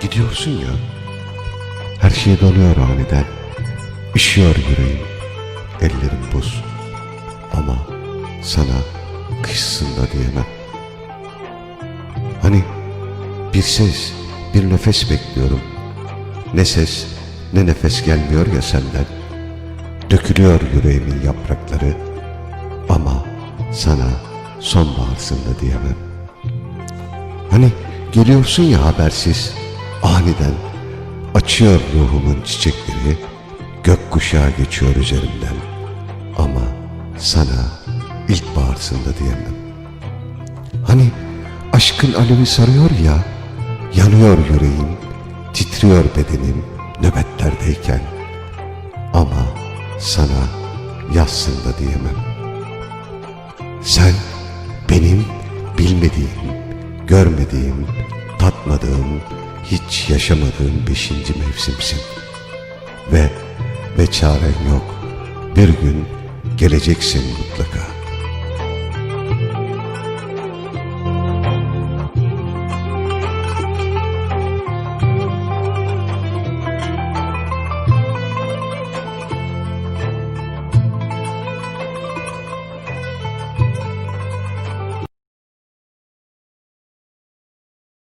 geliyorsun ya, her şey donuyor aniden. Üşüyor yüreğim, ellerim buz. Ama sana kışsın da diyemem. Hani bir ses, bir nefes bekliyorum. Ne ses, ne nefes gelmiyor ya senden. Dökülüyor yüreğimin yaprakları. Ama sana sonbaharsın da diyemem. Geliyorsun ya habersiz, aniden açıyor ruhumun çiçekleri, gökkuşağı geçiyor üzerimden. Ama sana ilkbaharsın da diyemem. Hani aşkın alevi sarıyor ya, yanıyor yüreğim, titriyor bedenim nöbetlerdeyken. Ama sana yazsın da diyemem. Sen benim bilmediğim, görmediğim, tatmadığım, hiç yaşamadığım beşinci mevsimsin. Ve ve çaren yok. Bir gün geleceksin mutlaka.